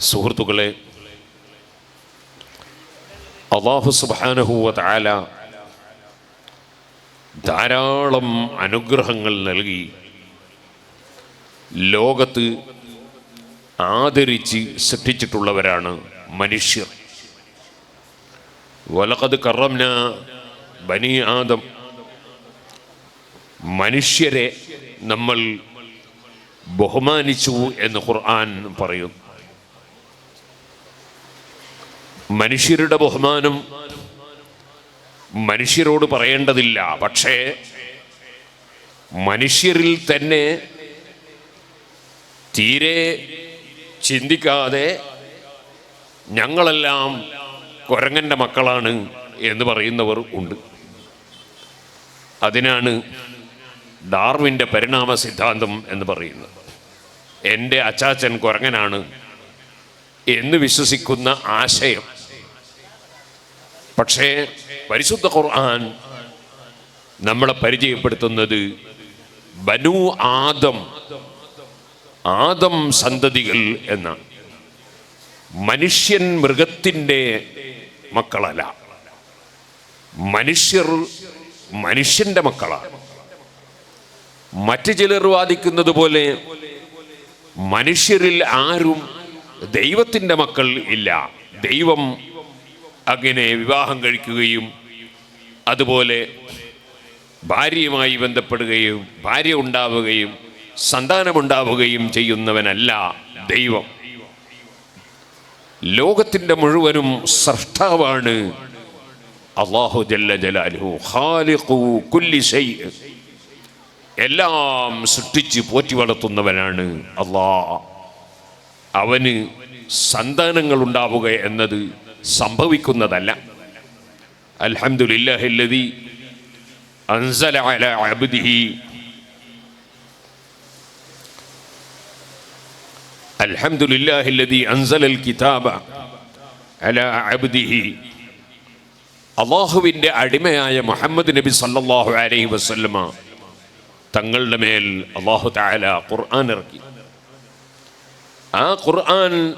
സുഹൃത്തുക്കളെ അള്ളാഹു സുബാനഹുവ താല ധാരാളം അനുഗ്രഹങ്ങൾ നൽകി ലോകത്ത് ആദരിച്ച് സൃഷ്ടിച്ചിട്ടുള്ളവരാണ് മനുഷ്യർ. വലക്കത് കറംന ബനി ആദം. മനുഷ്യരെ നമ്മൾ ബഹുമാനിച്ചു എന്ന് ഖുർആൻ പറയുന്നു. മനുഷ്യരുടെ ബഹുമാനം മനുഷ്യരോട് പറയേണ്ടതില്ല. പക്ഷേ മനുഷ്യരിൽ തന്നെ തീരെ ചിന്തിക്കാതെ ഞങ്ങളെല്ലാം കുരങ്ങന്റെ മക്കളാണ് എന്ന് പറയുന്നവർ ഉണ്ട്. അതിനാണ് ഡാർവിന്റെ പരിണാമ സിദ്ധാന്തം എന്ന് പറയുന്നത്. എന്റെ അച്ചാച്ചൻ കുരങ്ങനാണ് എന്ന് വിശ്വസിക്കുന്ന ആശയം പക്ഷേ പരിശുദ്ധ ഖുർആൻ നമ്മളെ പരിചയപ്പെടുത്തുന്നത് ബനു ആദം ആദം സന്തതികൾ എന്നാണ്. മനുഷ്യൻ മൃഗത്തിന്റെ മക്കളല്ല. മനുഷ്യർ മനുഷ്യന്റെ മക്കളാണ്. മറ്റു ചിലർ വാദിക്കുന്നത് പോലെ മനുഷ്യരിൽ ആരും ദൈവത്തിന്റെ മക്കൾ ഇല്ല. ദൈവം അങ്ങനെ വിവാഹം കഴിക്കുകയും അതുപോലെ ഭാര്യയുമായി ബന്ധപ്പെടുകയും ഭാര്യ ഉണ്ടാവുകയും സന്താനമുണ്ടാവുകയും ചെയ്യുന്നവനല്ല ദൈവം. ലോകത്തിന്റെ മുഴുവനും സൃഷ്ടാവാണ് അള്ളാഹു ജല്ല ജലാലു കുല്ലി ഷൈഅ് എല്ലാം സൃഷ്ടിച്ച് പോറ്റി വളർത്തുന്നവനാണ് അള്ളാ അവന് സന്താനങ്ങൾ ഉണ്ടാവുക എന്നത് സംഭവിക്കുന്നതല്ല. അൽഹംദുലില്ലാഹില്ലദി അൻസല അല അബ്ദിഹി. അൽഹംദുലില്ലാഹില്ലദി അൻസലൽ കിതാബ അല അബ്ദിഹി. അള്ളാഹുവിന്റെ അടിമയായ മുഹമ്മദ് നബി സല്ലാഹു അലൈഹി വസല്ലമ തങ്ങളുടെ മേൽ അള്ളാഹു താല ഖുർആൻ ഇറക്കി. ആ ഖുർആൻ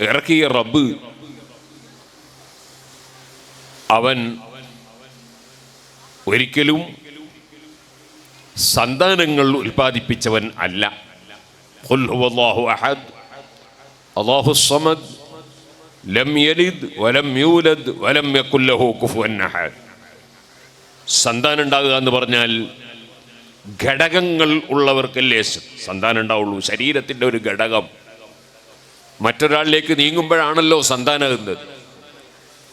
ഇറക്കിയ റബ്ബ് അവൻ ഒരിക്കലും സന്താനങ്ങൾ ഉൽപ്പാദിപ്പിച്ചവൻ അല്ല. ഹുവല്ലാഹു അഹദ്. ലം യലിദ് വലം യൂലദ് വലം സന്താനം ഉണ്ടാകുക എന്ന് പറഞ്ഞാൽ ഘടകങ്ങൾ ഉള്ളവർക്കല്ലേ സന്താനം ഉണ്ടാവുള്ളൂ. ശരീരത്തിന്റെ ഒരു ഘടകം. മറ്റൊരാളിലേക്ക് നീങ്ങുമ്പോഴാണല്ലോ സന്താനമാകുന്നത്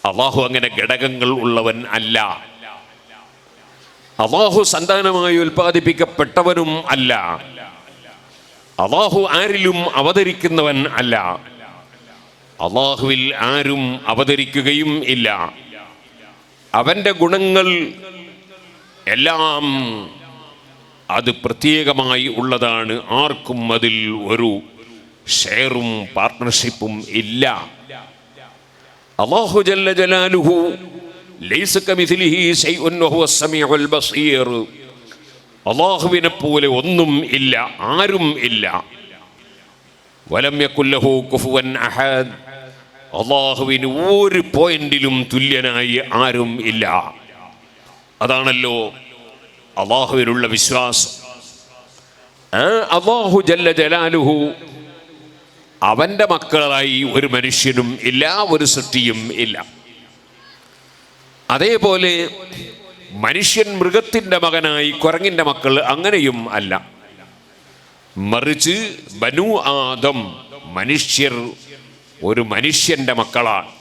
അള്ളാഹു അങ്ങനെ ഘടകങ്ങൾ ഉള്ളവൻ അല്ല. അള്ളാഹു സന്താനമായി ഉൽപ്പാദിപ്പിക്കപ്പെട്ടവനും അല്ല. അള്ളാഹു ആരിലും അവതരിക്കുന്നവൻ അല്ല. അള്ളാഹുവിൽ ആരും അവതരിക്കുകയും ഇല്ല. അവന്റെ ഗുണങ്ങൾ എല്ലാം അത് പ്രത്യേകമായി ഉള്ളതാണ്. ആർക്കും അതിൽ ഒരു ഷെയറും പാർട്ട്ണർഷിപ്പും ഇല്ല. അള്ളാഹു ജല്ല ജലാലുഹു അള്ളാഹുവിനെ പോലെ ഒന്നും ഇല്ല ആരും ഇല്ല. വലം യകുല്ലഹു കുഫുവൻ അഹദ്. അള്ളാഹുവിന് ഒരു പോയിന്റിലും തുല്യനായി ആരും ഇല്ല. അതാണല്ലോ അള്ളാഹുവിനുള്ള വിശ്വാസം. അള്ളാഹു ജല്ല ജലാലുഹു അവന്റെ മക്കളായി ഒരു മനുഷ്യനും ഇല്ല ഒരു സൃഷ്ടിയും ഇല്ല. അതേപോലെ മനുഷ്യൻ മൃഗത്തിന്റെ മകനായി കുരങ്ങിന്റെ മക്കൾ അങ്ങനെയും അല്ല. മറിച്ച് ബനു ആദം മനുഷ്യർ ഒരു മനുഷ്യന്റെ മക്കളാണ്.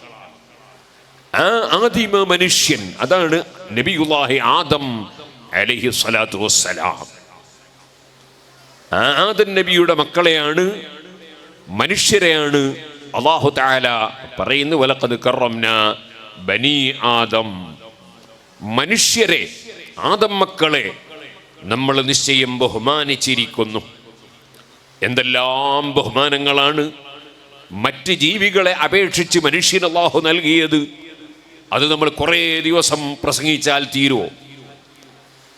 ആ ആദിമ മനുഷ്യൻ അതാണ് നബിയുല്ലാഹി ആദം അലഹി സ്വലാത്തു വസ്സലാം. ആ ആദം നബിയുടെ മക്കളെയാണ് മനുഷ്യരെയാണ് അള്ളാഹു താല പറയുന്നു വലക്കത് കറംന ബനി ആദം. മനുഷ്യരെ ആദം മക്കളെ നമ്മൾ നിശ്ചയം ബഹുമാനിച്ചിരിക്കുന്നു. എന്തെല്ലാം ബഹുമാനങ്ങളാണ് മറ്റ് ജീവികളെ അപേക്ഷിച്ച് മനുഷ്യൻ അള്ളാഹു നൽകിയത്. അത് നമ്മൾ കുറേ ദിവസം പ്രസംഗിച്ചാൽ തീരുമോ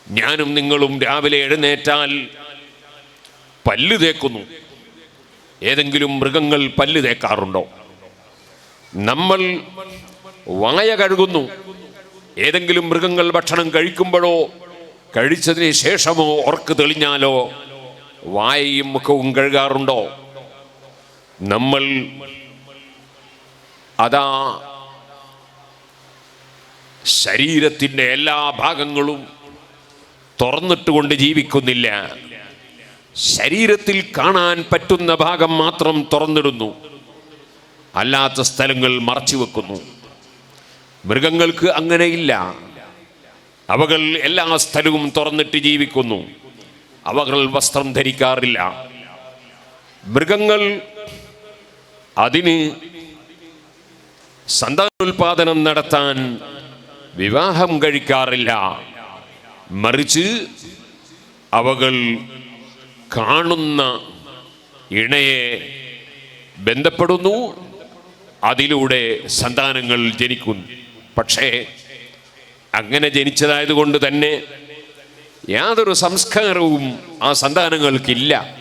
ഞാനും നിങ്ങളും രാവിലെ എഴുന്നേറ്റാൽ പല്ല് തേക്കുന്നു. ഏതെങ്കിലും മൃഗങ്ങൾ പല്ല് തേക്കാറുണ്ടോ? നമ്മൾ വായ കഴുകുന്നു. ഏതെങ്കിലും മൃഗങ്ങൾ ഭക്ഷണം കഴിക്കുമ്പോഴോ കഴിച്ചതിന് ശേഷമോ ഓർക്ക് തെളിഞ്ഞാലോ വായയും മുഖവും കഴുകാറുണ്ടോ? നമ്മൾ അതാ ശരീരത്തിന്റെ എല്ലാ ഭാഗങ്ങളും തുറന്നിട്ടുകൊണ്ട് ജീവിക്കുന്നില്ല. ശരീരത്തിൽ കാണാൻ പറ്റുന്ന ഭാഗം മാത്രം തുറന്നിടുന്നു. അല്ലാത്ത സ്ഥലങ്ങൾ മറച്ചു വെക്കുന്നു. മൃഗങ്ങൾക്ക് അങ്ങനെയില്ല അവകൾ എല്ലാ സ്ഥലവും തുറന്നിട്ട് ജീവിക്കുന്നു. അവകൾ വസ്ത്രം ധരിക്കാറില്ല. മൃഗങ്ങൾ അതിന് സന്താനോൽപാദനം നടത്താൻ വിവാഹം കഴിക്കാറില്ല. മറിച്ച് അവകൾ കാണുന്ന ഇണയെ ബന്ധപ്പെടുന്നു. അതിലൂടെ സന്താനങ്ങൾ ജനിക്കുന്നു. പക്ഷേ അങ്ങനെ ജനിച്ചതായതുകൊണ്ട് തന്നെ യാതൊരു സംസ്കാരവും ആ സന്താനങ്ങൾക്കില്ല.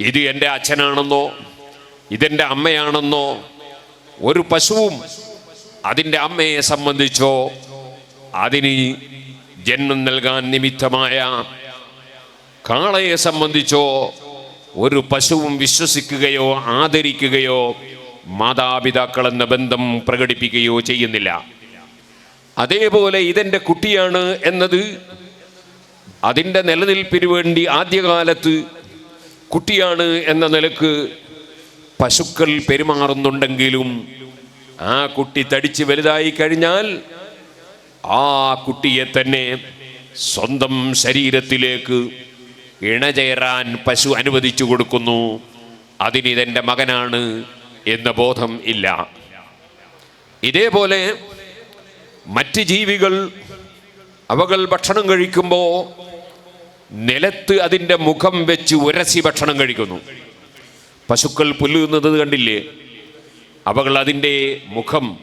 ഇത് എന്റെ അച്ഛനാണെന്നോ ഇതെന്റെ അമ്മയാണെന്നോ ഒരു പശുവും അതിന്റെ അമ്മയെ സംബന്ധിച്ചോ അതിന് ജന്മം നൽകാൻ നിമിത്തമായ കാളയെ സംബന്ധിച്ചോ ഒരു പശുവും വിശ്വസിക്കുകയോ ആദരിക്കുകയോ മാതാപിതാക്കൾ എന്ന ബന്ധം പ്രകടിപ്പിക്കുകയോ ചെയ്യുന്നില്ല. അതേപോലെ ഇതെന്റെ കുട്ടിയാണ് എന്നത് അതിന്റെ നിലനിൽപ്പിന് വേണ്ടി ആദ്യകാലത്ത് കുട്ടിയാണ് എന്ന നിലയ്ക്ക് പശുക്കൾ പെരുമാറുന്നുണ്ടെങ്കിലും ആ കുട്ടി തടിച്ച് വലുതായി കഴിഞ്ഞാൽ ആ കുട്ടിയെ തന്നെ സ്വന്തം ശരീരത്തിലേക്ക് ഇണചേരാൻ പശു അനുവദിച്ചു കൊടുക്കുന്നു. അതിനിതെന്റെ മകനാണ് എന്ന ബോധം ഇല്ല. ഇതേപോലെ മറ്റ് ജീവികൾ അവകൾ ഭക്ഷണം കഴിക്കുമ്പോൾ നിലത്ത് അതിന്റെ മുഖം വെച്ച് ഉരസി ഭക്ഷണം കഴിക്കുന്നു. പശുക്കൾ പുല്ലുന്നത് കണ്ടില്ലേ? അവകൾ അതിന്റെ മുഖം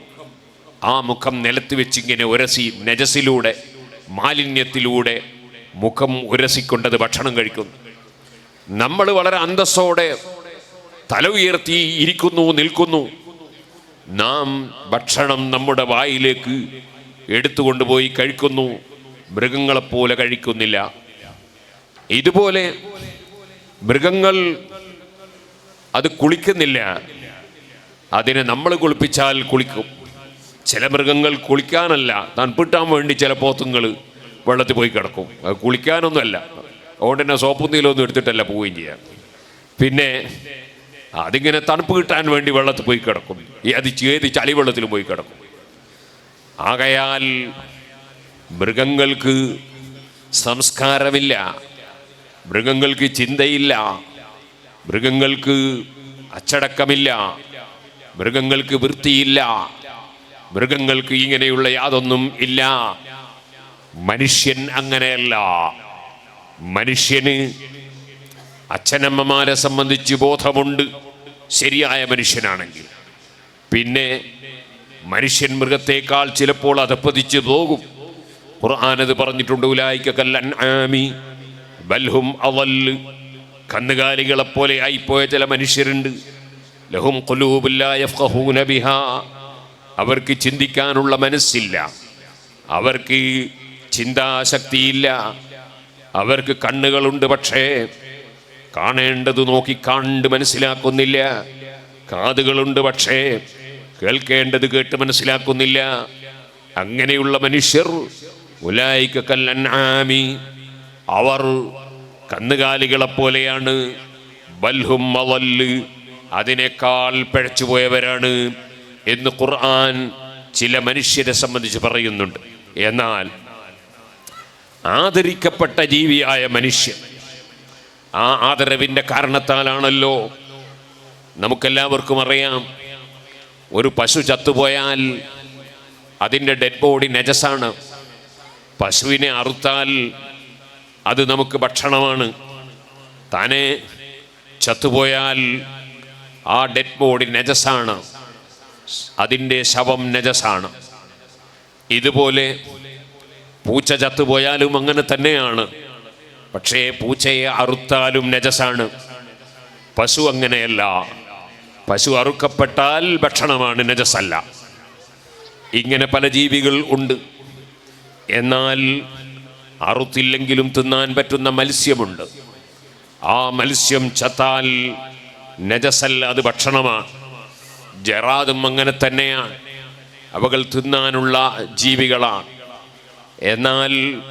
ആ മുഖം നിലത്ത് വെച്ചിങ്ങനെ ഉരസി നജസിലൂടെ മാലിന്യത്തിലൂടെ മുഖം ഉരസിക്കൊണ്ടത് ഭക്ഷണം കഴിക്കുന്നു. നമ്മൾ വളരെ അന്തസ്സോടെ തല ഉയർത്തി ഇരിക്കുന്നു നിൽക്കുന്നു. നാം ഭക്ഷണം നമ്മുടെ വായിലേക്ക് എടുത്തുകൊണ്ടുപോയി കഴിക്കുന്നു. മൃഗങ്ങളെപ്പോലെ കഴിക്കുന്നില്ല. ഇതുപോലെ മൃഗങ്ങൾ അത് കുളിക്കുന്നില്ല. അതിനെ നമ്മൾ കുളിപ്പിച്ചാൽ കുളിക്കും. ചില മൃഗങ്ങൾ കുളിക്കാനല്ല. തണുപ്പിട്ടാൻ വേണ്ടി ചില പോത്തുങ്ങൾ വെള്ളത്തിൽ പോയി കിടക്കും. അത് കുളിക്കാനൊന്നുമല്ല. അതുകൊണ്ട് തന്നെ സോപ്പും നീലൊന്നും എടുത്തിട്ടല്ല പോവുകയും ചെയ്യാം. പിന്നെ അതിങ്ങനെ തണുപ്പ് കിട്ടാൻ വേണ്ടി വെള്ളത്തിൽ പോയി കിടക്കും. അത് ചളി വെള്ളത്തിൽ പോയി കിടക്കും. ആകയാൽ മൃഗങ്ങൾക്ക് സംസ്കാരമില്ല. മൃഗങ്ങൾക്ക് ചിന്തയില്ല. മൃഗങ്ങൾക്ക് അച്ചടക്കമില്ല. മൃഗങ്ങൾക്ക് വൃത്തിയില്ല. മൃഗങ്ങൾക്ക് ഇങ്ങനെയുള്ള യാതൊന്നും ഇല്ല. മനുഷ്യൻ അങ്ങനെയല്ല. മനുഷ്യന് അച്ഛനമ്മമാരെ സംബന്ധിച്ച് ബോധമുണ്ട്. ശരിയായ മനുഷ്യനാണെങ്കിൽ. പിന്നെ മനുഷ്യൻ മൃഗത്തേക്കാൾ ചിലപ്പോൾ അതപ്പതിച്ച് പോകും. ഖുർആാനത് പറഞ്ഞിട്ടുണ്ട് ഉലായിക്ക കല്ലൻ ആമി ബൽഹും അവൽ. കന്നുകാലികളെപ്പോലെ ആയിപ്പോയ ചില മനുഷ്യരുണ്ട്. ലഹും ബിഹാ. അവർക്ക് ചിന്തിക്കാനുള്ള മനസ്സില്ല. അവർക്ക് ചിന്താശക്തിയില്ല. അവർക്ക് കണ്ണുകളുണ്ട് പക്ഷേ കാണേണ്ടത് നോക്കി കണ്ട് മനസ്സിലാക്കുന്നില്ല. കാതുകളുണ്ട് പക്ഷേ കേൾക്കേണ്ടത് കേട്ട് മനസ്സിലാക്കുന്നില്ല. അങ്ങനെയുള്ള മനുഷ്യർ ഉലായിക്ക അവർ കന്നുകാലികളെപ്പോലെയാണ്. ബൽഹും മവല്ല് അതിനേക്കാൾ പിഴച്ചുപോയവരാണ് എന്ന് ഖുർആൻ ചില മനുഷ്യരെ സംബന്ധിച്ച് പറയുന്നുണ്ട്. എന്നാൽ ആദരിക്കപ്പെട്ട ജീവിയായ മനുഷ്യൻ. ആ ആദരവിന്റെ കാരണത്താലാണല്ലോ നമുക്കെല്ലാവർക്കും അറിയാം. ഒരു പശു ചത്തുപോയാൽ അതിന്റെ ഡെഡ് ബോഡി നജസാണ്. പശുവിനെ അറുത്താൽ അത് നമുക്ക് ഭക്ഷണമാണ്. താനെ ചത്തുപോയാൽ ആ ഡെഡ് ബോഡി നജസാണ്. അതിന്റെ ശവം നജസാണ്. ഇതുപോലെ പൂച്ച ചത്തുപോയാലും അങ്ങനെ തന്നെയാണ്. പക്ഷേ പൂച്ചയെ അറുത്താലും നജസാണ്. പശു അങ്ങനെയല്ല. പശു അറുക്കപ്പെട്ടാൽ ഭക്ഷണമാണ് നജസല്ല. ഇങ്ങനെ പല ജീവികൾ ഉണ്ട്. എന്നാൽ അറുത്തില്ലെങ്കിലും തിന്നാൻ പറ്റുന്ന മത്സ്യമുണ്ട്. ആ മത്സ്യം ചത്താൽ നജസല്ല അത് ഭക്ഷണമാണ്. ജറാദും അങ്ങനെ തന്നെയാണ്. അവകൾ തിന്നാനുള്ള ജീവികളാണ്. എന്നാൽ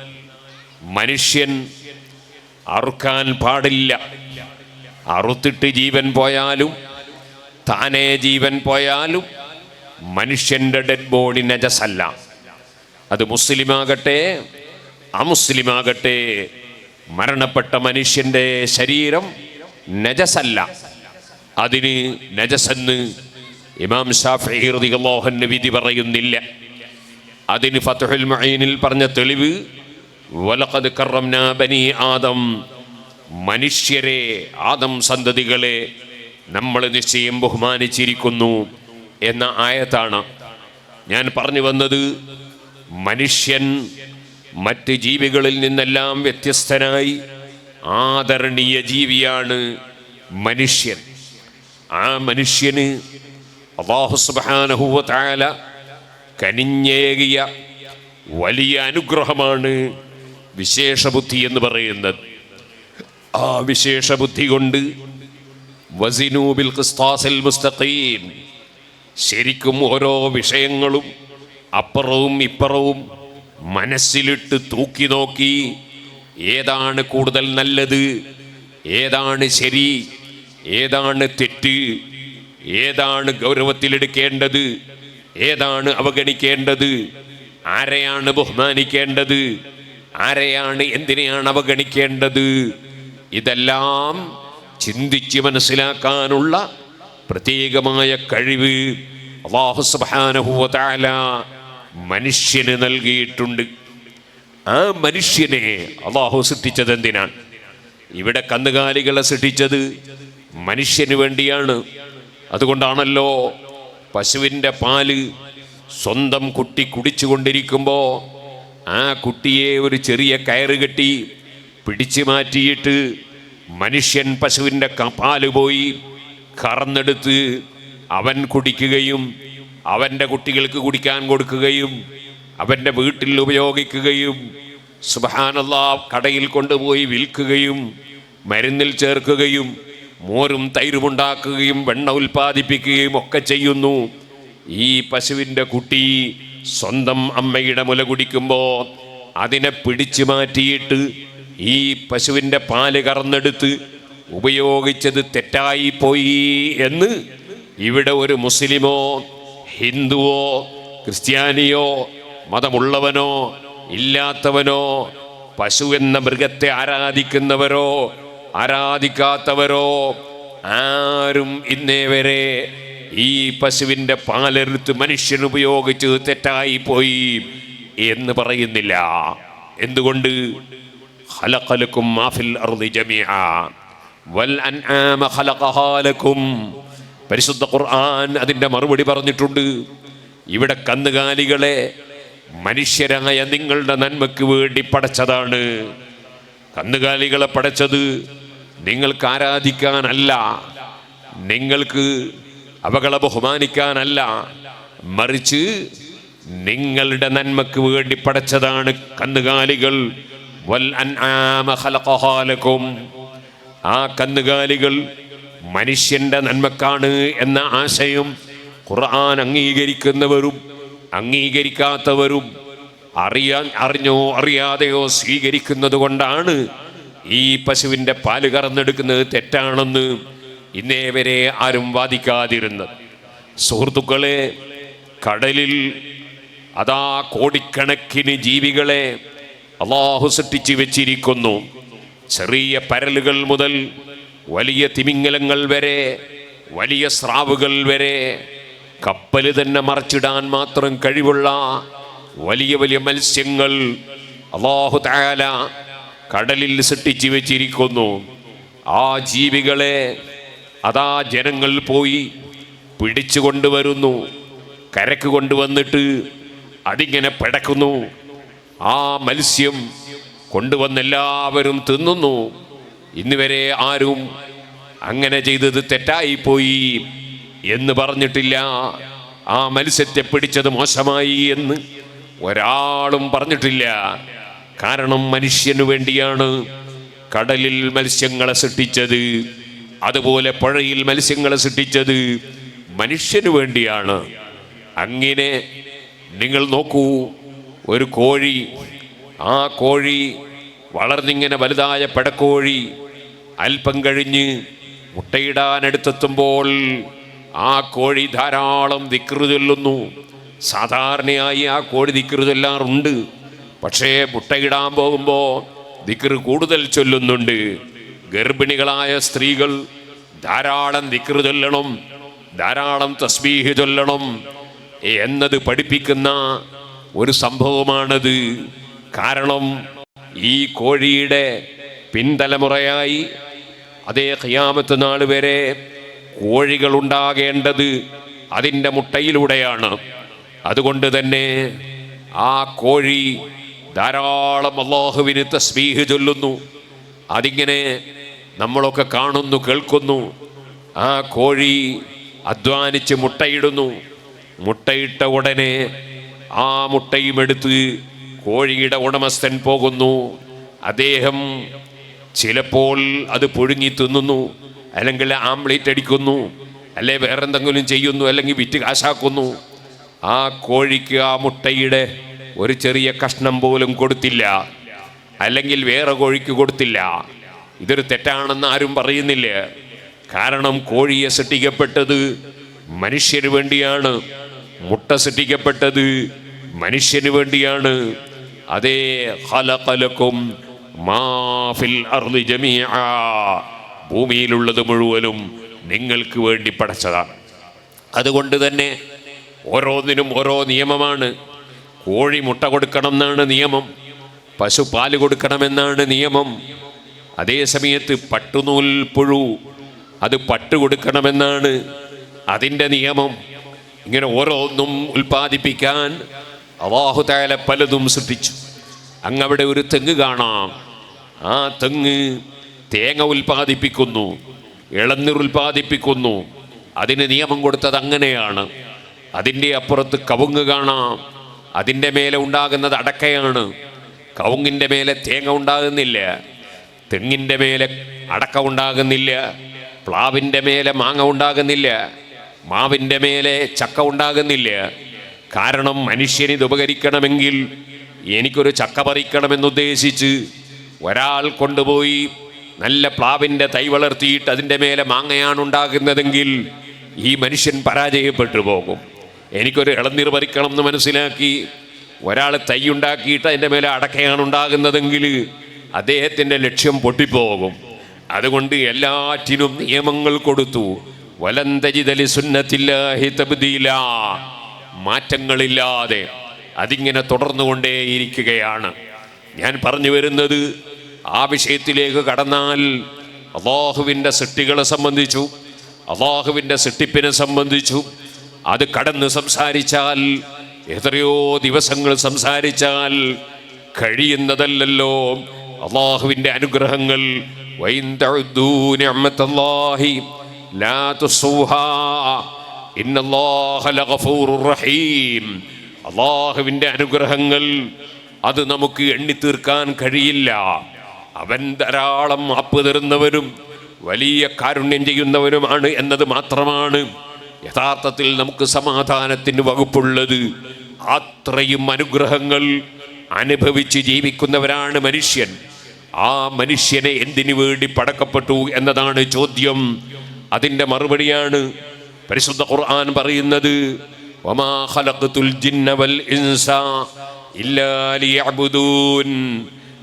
മനുഷ്യൻ അറുക്കാൻ പാടില്ല. അറുത്തിട്ട് ജീവൻ പോയാലും താനെ ജീവൻ പോയാലും മനുഷ്യന്റെ ഡെഡ് ബോഡി നജസല്ല. അത് മുസ്ലിമാകട്ടെ അമുസ്ലിമാകട്ടെ മരണപ്പെട്ട മനുഷ്യന്റെ ശരീരം നജസല്ല. അതിന് നജസെന്ന് ഇമാം ഷാഫി റളിയല്ലാഹുവിന് വിധി പറയുന്നില്ല. അതിന് ഫത്തുഹുൽ മുഈനിൽ പറഞ്ഞ തെളിവ് വലഖദ് കറംനാ ബനി ആദം. മനുഷ്യരെ ആദം സന്തതികളെ നമ്മൾ നിശ്ചയം ബഹുമാനിച്ചിരിക്കുന്നു എന്ന ആയത്താണ്. ഞാൻ പറഞ്ഞു വന്നത് മനുഷ്യൻ മറ്റ് ജീവികളിൽ നിന്നെല്ലാം വ്യത്യസ്തനായി ആദരണീയ ജീവിയാണ് മനുഷ്യൻ. ആ മനുഷ്യന് അള്ളാഹു സുബ്ഹാനഹു വ തആല കനിഞ്ഞേകിയ വലിയ അനുഗ്രഹമാണ് വിശേഷബുദ്ധി എന്ന് പറയുന്നത്. ആ വിശേഷബുദ്ധി കൊണ്ട് വസിനൂബിൽ മുസ്തഖീം ശരിക്കും ഓരോ വിഷയങ്ങളും അപ്പുറവും ഇപ്പുറവും മനസ്സിലിട്ട് തൂക്കി നോക്കി ഏതാണ് കൂടുതൽ നല്ലത് ഏതാണ് ശരി ഏതാണ് തെറ്റ് ഏതാണ് ഗൗരവത്തിലെടുക്കേണ്ടത് ഏതാണ് അവഗണിക്കേണ്ടത്? ആരെയാണ് ബഹുമാനിക്കേണ്ടത്? ആരെയാണ് എന്തിനെയാണ് അവഗണിക്കേണ്ടത്? ഇതെല്ലാം ചിന്തിച്ച് മനസ്സിലാക്കാനുള്ള പ്രത്യേകമായ കഴിവ് അള്ളാഹു സുബ്ഹാനഹു വ തആല മനുഷ്യന് നൽകിയിട്ടുണ്ട്. ആ മനുഷ്യനെ അള്ളാഹു സൃഷ്ടിച്ചത് എന്തിനാണ് ഇവിടെ കന്നുകാലികളെ സൃഷ്ടിച്ചത് മനുഷ്യന് വേണ്ടിയാണ്. അതുകൊണ്ടാണല്ലോ പശുവിന്റെ പാൽ സ്വന്തം കുട്ടി കുടിച്ചുകൊണ്ടിരിക്കുമ്പോൾ ആ കുട്ടിയെ ഒരു ചെറിയ കയറ് കെട്ടി പിടിച്ചു മാറ്റിയിട്ട് മനുഷ്യൻ പശുവിന്റെ പാൽ പോയി കറന്നെടുത്ത് അവൻ കുടിക്കുകയും അവന്റെ കുട്ടികൾക്ക് കുടിക്കാൻ കൊടുക്കുകയും അവന്റെ വീട്ടിൽ ഉപയോഗിക്കുകയും സുബാനുള്ള കടയിൽ കൊണ്ടുപോയി വിൽക്കുകയും മരുന്നിൽ ചേർക്കുകയും മോരും തൈരുമുണ്ടാക്കുകയും വെണ്ണ ഉൽപ്പാദിപ്പിക്കുകയും ഒക്കെ ചെയ്യുന്നു. ഈ പശുവിന്റെ കുട്ടി സ്വന്തം അമ്മയുടെ മുല കുടിക്കുമ്പോൾ അതിനെ പിടിച്ചു മാറ്റിയിട്ട് ഈ പശുവിന്റെ പാൽ കറന്നെടുത്ത് ഉപയോഗിച്ചത് തെറ്റായി പോയി എന്ന് ഇവിടെ ഒരു മുസ്ലിമോ ഹിന്ദുവോ ക്രിസ്ത്യാനിയോ മതമുള്ളവനോ ഇല്ലാത്തവനോ പശു എന്ന മൃഗത്തെ ആരാധിക്കുന്നവരോ ആരാധിക്കാത്തവരോ ആരും ഇന്നേ വരെ ഈ പശുവിന്റെ പാലെടുത്ത് മനുഷ്യൻ ഉപയോഗിച്ച് തെറ്റായി പോയി എന്ന് പറയുന്നില്ല. എന്തുകൊണ്ട്? ഖലഖലക്കും മാഫിൽ വൽ ഖലഖഹാലക്കും പരിശുദ്ധ ഖുർആൻ അതിന്റെ മറുപടി പറഞ്ഞിട്ടുണ്ട്. ഇവിടെ കന്നുകാലികളെ മനുഷ്യരായ നിങ്ങളുടെ നന്മയ്ക്ക് വേണ്ടി പടച്ചതാണ്. കന്നുകാലികളെ പടച്ചത് നിങ്ങൾക്ക് ആരാധിക്കാനല്ല നിങ്ങൾക്ക് അവകളെ ബഹുമാനിക്കാനല്ല മറിച്ച് നിങ്ങളുടെ നന്മക്ക് വേണ്ടി പടച്ചതാണ് കന്നുകാലികൾ. ആ കന്നുകാലികൾ മനുഷ്യന്റെ നന്മക്കാണ് എന്ന ആശയം ഖുർആൻ അംഗീകരിക്കുന്നവരും അംഗീകരിക്കാത്തവരും അറിയാൻ അറിഞ്ഞോ അറിയാതെയോ സ്വീകരിക്കുന്നത് കൊണ്ടാണ് ഈ പശുവിന്റെ പാൽ കറന്നെടുക്കുന്നത് തെറ്റാണെന്ന് ഇന്നേ വരെ ആരും വാദിക്കാതിരുന്നത്. സുഹൃത്തുക്കളെ കടലിൽ അതാ കോടിക്കണക്കിന് ജീവികളെ അള്ളാഹു സൃഷ്ടിച്ചു വെച്ചിരിക്കുന്നു. ചെറിയ പരലുകൾ മുതൽ വലിയ തിമിംഗലങ്ങൾ വരെ വലിയ സ്രാവുകൾ വരെ കപ്പൽ തന്നെ മറച്ചിടാൻ മാത്രം കഴിവുള്ള വലിയ വലിയ മത്സ്യങ്ങൾ അള്ളാഹു താല കടലിൽ സൃഷ്ടിച്ചു വെച്ചിരിക്കുന്നു. ആ ജീവികളെ അതാ ജനങ്ങൾ പോയി പിടിച്ചു കൊണ്ടുവരുന്നു. കരക്ക് കൊണ്ടുവന്നിട്ട് അതിങ്ങനെ പിടക്കുന്നു. ആ മത്സ്യം കൊണ്ടുവന്ന് എല്ലാവരും തിന്നുന്നു. ഇന്നുവരെ ആരും അങ്ങനെ ചെയ്തത് തെറ്റായിപ്പോയി എന്ന് പറഞ്ഞിട്ടില്ല. ആ മത്സ്യത്തെ പിടിച്ചത് മോശമായി എന്ന് ഒരാളും പറഞ്ഞിട്ടില്ല. കാരണം മനുഷ്യനു വേണ്ടിയാണ് കടലിൽ മത്സ്യങ്ങളെ സൃഷ്ടിച്ചത് അതുപോലെ പുഴയിൽ മത്സ്യങ്ങളെ സൃഷ്ടിച്ചത് മനുഷ്യനു വേണ്ടിയാണ്. അങ്ങനെ നിങ്ങൾ നോക്കൂ ഒരു കോഴി ആ കോഴി വളർന്നിങ്ങനെ വലുതായ പെടക്കോഴി അല്പം കഴിഞ്ഞ് മുട്ടയിടാനടുത്തെത്തുമ്പോൾ ആ കോഴി ധാരാളം ദിക്റ് സാധാരണയായി ആ കോഴി ദിക്റ് പക്ഷേ മുട്ടയിടാൻ പോകുമ്പോൾ ദിക്കറ് കൂടുതൽ ചൊല്ലുന്നുണ്ട്. ഗർഭിണികളായ സ്ത്രീകൾ ധാരാളം ദിക്കറ് ചൊല്ലണം ധാരാളം തസ്ബീഹ് ചൊല്ലണം എന്നത് പഠിപ്പിക്കുന്ന ഒരു സംഭവമാണത്. കാരണം ഈ കോഴിയുടെ പിൻതലമുറയായി അതേ ഖിയാമത്ത് നാൾ വരെ കോഴികൾ ഉണ്ടാകേണ്ടത് അതിന്റെ മുട്ടയിലൂടെയാണ്. അതുകൊണ്ട് തന്നെ ആ കോഴി ധാരാളം അള്ളാഹുവിന് തസ്ബീഹ് ചൊല്ലുന്നു. അതിങ്ങനെ നമ്മളൊക്കെ കാണുന്നു കേൾക്കുന്നു. ആ കോഴി അധ്വാനിച്ച് മുട്ടയിടുന്നു. മുട്ടയിട്ട ഉടനെ ആ മുട്ടയും എടുത്ത് കോഴിയുടെ ഉടമസ്ഥൻ പോകുന്നു. അദ്ദേഹം ചിലപ്പോൾ അത് പുഴുങ്ങി തിന്നുന്നു അല്ലെങ്കിൽ ആംപ്ലേറ്റ് അടിക്കുന്നു അല്ലെ വേറെന്തെങ്കിലും ചെയ്യുന്നു അല്ലെങ്കിൽ വിറ്റ് കാശാക്കുന്നു. ആ കോഴിക്ക് ആ മുട്ടയുടെ ഒരു ചെറിയ കഷ്ണം പോലും കൊടുത്തില്ല. അല്ലെങ്കിൽ വേറെ കോഴിക്ക് കൊടുത്തില്ല. ഇതൊരു തെറ്റാണെന്ന് ആരും പറയുന്നില്ല. കാരണം കോഴിയെ സൃഷ്ടിക്കപ്പെട്ടത് മനുഷ്യന് വേണ്ടിയാണ്. മുട്ട സൃഷ്ടിക്കപ്പെട്ടത് മനുഷ്യന് വേണ്ടിയാണ്. അതേ ഖലഖലക്കും മാഫിൽ ഭൂമിയിലുള്ളത് മുഴുവനും നിങ്ങൾക്ക് വേണ്ടി പടച്ചതാണ്. അതുകൊണ്ട് തന്നെ ഓരോന്നിനും ഓരോ നിയമമാണ്. കോഴി മുട്ട കൊടുക്കണം എന്നാണ് നിയമം. പശു പാൽ കൊടുക്കണമെന്നാണ് നിയമം. അതേ സമയത്ത് പട്ടുനൂൽ പുഴു അത് പട്ട് കൊടുക്കണമെന്നാണ് അതിന്റെ നിയമം. ഇങ്ങനെ ഓരോന്നും ഉൽപ്പാദിപ്പിക്കാൻ അവാഹുതായ പലതും സൃഷ്ടിച്ചു അങ്ങവിടെ ഒരു തെങ്ങ് കാണാം. ആ തെങ്ങ് തേങ്ങ ഉൽപ്പാദിപ്പിക്കുന്നു ഇളനീർ ഉൽപ്പാദിപ്പിക്കുന്നു. അതിന് നിയമം കൊടുത്തത് അങ്ങനെയാണ്. അതിന്റെ അപ്പുറത്ത് കവുങ്ങ് കാണാം. അതിന്റെ മേലെ ഉണ്ടാകുന്നത് അടക്കയാണ്. കവുങ്ങിന്റെ മേലെ തേങ്ങ ഉണ്ടാകുന്നില്ല. തെങ്ങിന്റെ മേലെ അടക്ക ഉണ്ടാകുന്നില്ല. പ്ലാവിന്റെ മേലെ മാങ്ങ ഉണ്ടാകുന്നില്ല. മാവിന്റെ മേലെ ചക്ക ഉണ്ടാകുന്നില്ല. കാരണം മനുഷ്യനിത് ഉപകരിക്കണമെങ്കിൽ എനിക്കൊരു ചക്ക പറിക്കണമെന്നുദ്ദേശിച്ച് ഒരാൾ കൊണ്ടുപോയി നല്ല പ്ലാവിന്റെ തൈ വളർത്തിയിട്ട് അതിന്റെ മേലെ മാങ്ങയാണ് ഉണ്ടാകുന്നതെങ്കിൽ ഈ മനുഷ്യൻ പരാജയപ്പെട്ടു പോകും. എനിക്കൊരു ഇളനീർ പറിക്കണം എന്ന് മനസ്സിലാക്കി ഒരാൾ തൈ ഉണ്ടാക്കിയിട്ട് അതിന്റെ മേലെ അടക്കയാണ് ഉണ്ടാകുന്നതെങ്കിൽ അദ്ദേഹത്തിന്റെ ലക്ഷ്യം പൊട്ടിപ്പോകും. അതുകൊണ്ട് എല്ലാറ്റിനും നിയമങ്ങൾ കൊടുത്തു. വലന്തജിതലി സുന്നത്തില്ലാഹി തബ്ദീല. മാറ്റങ്ങളില്ലാതെ അതിങ്ങനെ തുടർന്നു തുടർന്നുകൊണ്ടേയിരിക്കുകയാണ്. ഞാൻ പറഞ്ഞു വരുന്നത് ആ വിഷയത്തിലേക്ക് കടന്നാൽ അള്ളാഹുവിന്റെ സൃഷ്ടികളെ സംബന്ധിച്ചു അള്ളാഹുവിന്റെ സൃഷ്ടിപ്പിനെ സംബന്ധിച്ചു അത് കടന്ന് സംസാരിച്ചാൽ എത്രയോ ദിവസങ്ങൾ സംസാരിച്ചാൽ കഴിയുന്നതല്ലല്ലോ. അള്ളാഹുവിന്റെ അനുഗ്രഹങ്ങൾ അള്ളാഹുവിന്റെ അനുഗ്രഹങ്ങൾ അത് നമുക്ക് എണ്ണിത്തീർക്കാൻ കഴിയില്ല. അവൻ ധാരാളം മാപ്പ് തരുന്നവരും വലിയ കാരുണ്യം ചെയ്യുന്നവരുമാണ് എന്നത് മാത്രമാണ്. യഥാർത്ഥത്തിൽ നമുക്ക് സമാധാനത്തിന് വകുപ്പുള്ളത് അത്രയും അനുഗ്രഹങ്ങൾ അനുഭവിച്ച് ജീവിക്കുന്നവരാണ് മനുഷ്യൻ. ആ മനുഷ്യനെ എന്തിനു വേണ്ടി പടക്കപ്പെട്ടു എന്നതാണ് ചോദ്യം. അതിന്റെ മറുപടിയാണ് പരിശുദ്ധ ഖുർആൻ പറയുന്നത്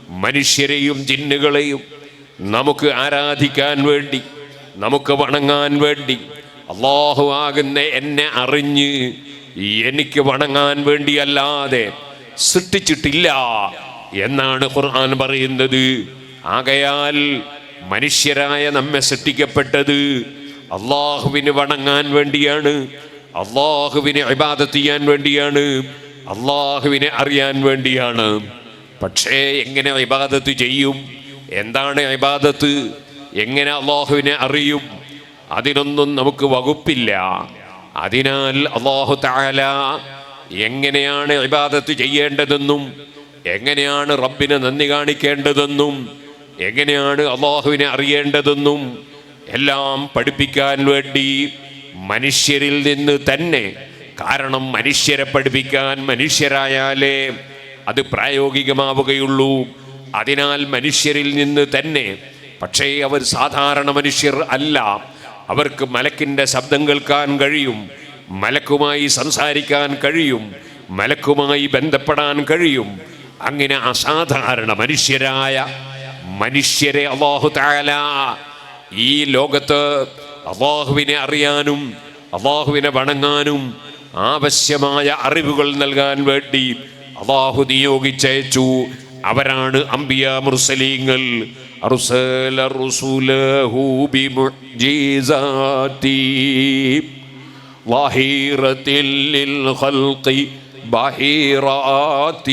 മനുഷ്യരെയും ജിന്നുകളെയും നമുക്ക് ആരാധിക്കാൻ വേണ്ടി നമുക്ക് വണങ്ങാൻ വേണ്ടി അള്ളാഹു ആകുന്ന എന്നെ അറിഞ്ഞ്. എനിക്ക് വണങ്ങാൻ വേണ്ടിയല്ലാതെ സൃഷ്ടിച്ചിട്ടില്ല എന്നാണ് ഖുർആൻ പറയുന്നത്. ആകയാൽ മനുഷ്യരായ നമ്മെ സൃഷ്ടിക്കപ്പെട്ടത് അള്ളാഹുവിന് വണങ്ങാൻ വേണ്ടിയാണ്. അള്ളാഹുവിനെ ഇബാദത്ത് ചെയ്യാൻ വേണ്ടിയാണ്. അള്ളാഹുവിനെ അറിയാൻ വേണ്ടിയാണ്. പക്ഷേ എങ്ങനെ ഇബാദത്ത് ചെയ്യും? എന്താണ് ഇബാദത്ത്? എങ്ങനെ അള്ളാഹുവിനെ അറിയും? അതിനൊന്നും നമുക്ക് വകുപ്പില്ല. അതിനാൽ അള്ളാഹു താല എങ്ങനെയാണ് ഇബാദത്ത് ചെയ്യേണ്ടതെന്നും എങ്ങനെയാണ് റബ്ബിനെ നന്ദി കാണിക്കേണ്ടതെന്നും എങ്ങനെയാണ് അള്ളാഹുവിനെ അറിയേണ്ടതെന്നും എല്ലാം പഠിപ്പിക്കാൻ വേണ്ടി മനുഷ്യരിൽ നിന്ന് തന്നെ കാരണം മനുഷ്യരെ പഠിപ്പിക്കാൻ മനുഷ്യരായാലേ അത് പ്രായോഗികമാവുകയുള്ളൂ. അതിനാൽ മനുഷ്യരിൽ നിന്ന് തന്നെ പക്ഷേ അവർ സാധാരണ മനുഷ്യർ അല്ല. അവർക്ക് മലക്കിന്റെ ശബ്ദം കേൾക്കാൻ കഴിയും മലക്കുമായി സംസാരിക്കാൻ കഴിയും മലക്കുമായി ബന്ധപ്പെടാൻ കഴിയും. അങ്ങനെ അസാധാരണ മനുഷ്യരായ മനുഷ്യരെ അള്ളാഹു താല ഈ ലോകത്ത് അള്ളാഹുവിനെ അറിയാനും അള്ളാഹുവിനെ വണങ്ങാനും ആവശ്യമായ അറിവുകൾ നൽകാൻ വേണ്ടി അള്ളാഹു നിയോഗിച്ചയച്ചു. അവരാണ് അംബിയ മുർസലീങ്ങൾ. أرسل رسله بمعجزات ظاهرة للخلق بحيرات